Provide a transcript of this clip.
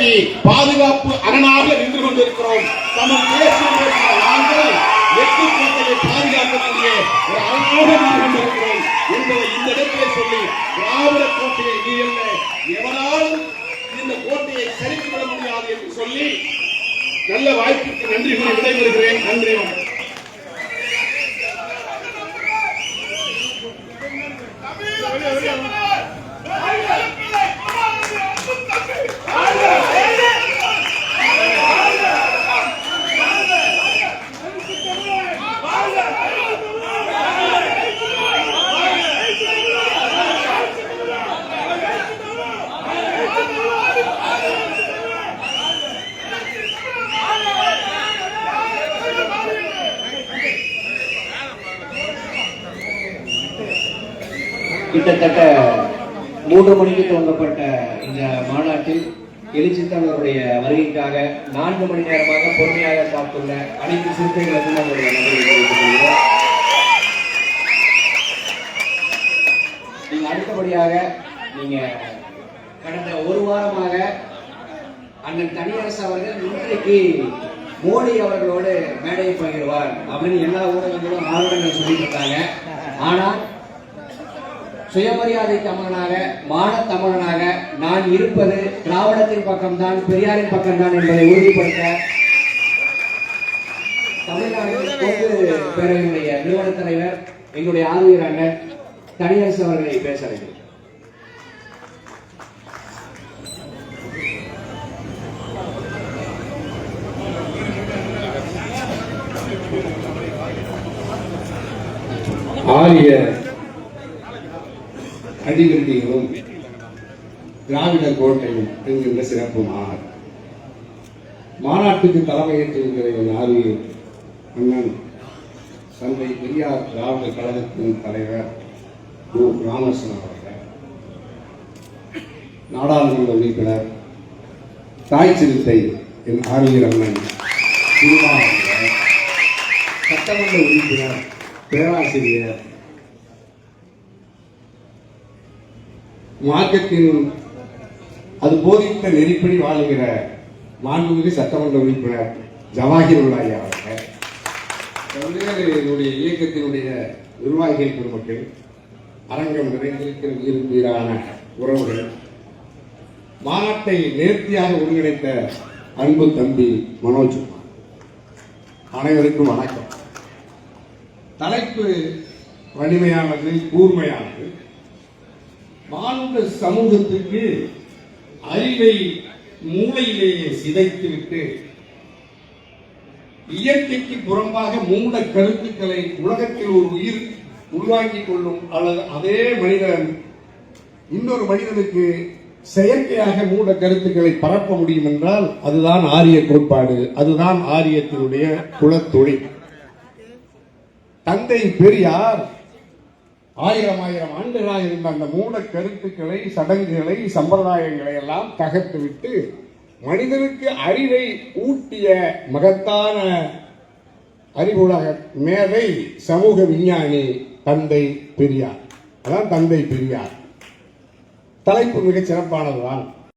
இன்றைக்கு பாதுகாப்பு அரணாக நின்று கொண்டிருக்கிறோம். தமிழ் தேசிய நாங்கள் எட்டு கோட்டையை பாதுகாக்க வேண்டிய ஒரு அரணாக நின்று கொண்டிருக்கிறோம் என்பதை இந்த இடத்திலே சொல்லி திராவிட கோட்டையை நீ அல்ல எவராலும் இந்த கோட்டையை சரித்துவிட முடியாது என்று சொல்லி நல்ல வாய்ப்புக்கு நன்றி கூறி விடைபெறுகிறேன். நன்றி கிட்டத்தட்ட மூன்று மணிக்கு துவங்கப்பட்ட இந்த மாநாட்டில் எழுச்சித்தவருடைய வருகைக்காக நான்கு மணி நேரமாக பொறுமையாக காத்துள்ள அனைத்து சிறுத்தைகளுக்கும் நம்முடைய நன்றியை தெரிவித்துக் நீங்க அடுத்தபடியாக நீங்க கடந்த ஒரு வாரமாக அண்ணன் தனியரசு அவர்கள் இன்றைக்கு மோடி அவர்களோடு மேடையை பகிர்வார் அப்படின்னு எல்லா ஊடகங்களும் ஆர்வங்கள் சொல்லிட்டு இருக்காங்க. ஆனால் சுயமரியாதை தமிழனாக மான தமிழனாக நான் இருப்பது திராவிடத்தின் பக்கம்தான் பெரியாரின் பக்கம்தான் என்பதை உறுதிப்படுத்த தமிழ்நாடு பேரவையினுடைய நிறுவன தலைவர் எங்களுடைய ஆளுநர் அண்ணன் தனியரசு அவர்களை பேச வேண்டும். ஆரிய அடிவண்டிகளும் திராவிட கோட்டையும் என்கின்ற சிறப்பு மாநாடு மாநாட்டுக்கு தலைமையேற்றிருக்கிற என் ஆரிய அண்ணன் தந்தை பெரியார் திராவிட கழகத்தின் தலைவர் கு. ராமகிருஷ்ணன் அவர்கள் நாடாளுமன்ற உறுப்பினர் தாய் சிறுத்தை என் ஆரியர் அண்ணன் சட்டமன்ற உறுப்பினர் பேராசிரியர் மார்க்கத்தின் அது போதித்த நெறிப்படி வாழுகிற மாண்புமிகு சட்டமன்ற உறுப்பினர் ஜவாஹிர் உள்ளாயா அவர்கள். பல்வேறு இயக்கத்தினுடைய நிர்வாகிகள் பெருமக்கள் அரங்கம் நிறைந்திருக்கிற உயிர் உயிரான உறவுகள் மாநாட்டை நேர்த்தியாக ஒருங்கிணைத்த அன்பு தம்பி மனோஜ் அனைவருக்கும் வணக்கம். தலைப்பு வலிமையானது கூர்மையானது. மானுட சமூகத்துக்கு அறிவை மூளையிலேயே சிதைத்துவிட்டு இயற்கைக்கு புறம்பாக மூட கருத்துக்களை உலகத்தில் ஒரு உயிர் உருவாக்கிக் கொள்ளும் அல்லது அதே மனிதன் இன்னொரு மனிதனுக்கு செயற்கையாக மூட கருத்துக்களை பரப்ப முடியும் என்றால் அதுதான் ஆரிய கோட்பாடு அதுதான் ஆரியத்தினுடைய குலத்தொழில். தந்தை பெரியார் ஆயிரம் ஆயிரம் ஆண்டுகளாக இருந்த அந்த மூட கருத்துக்களை சடங்குகளை சம்பிரதாயங்களை எல்லாம் தகர்த்து விட்டு மனிதனுக்கு அறிவை ஊட்டிய மகத்தான அறிவுலக மேதை சமூக விஞ்ஞானி தந்தை பெரியார். அதான் தந்தை பெரியார். தலைப்பு மிகச் சிறப்பானதுதான்.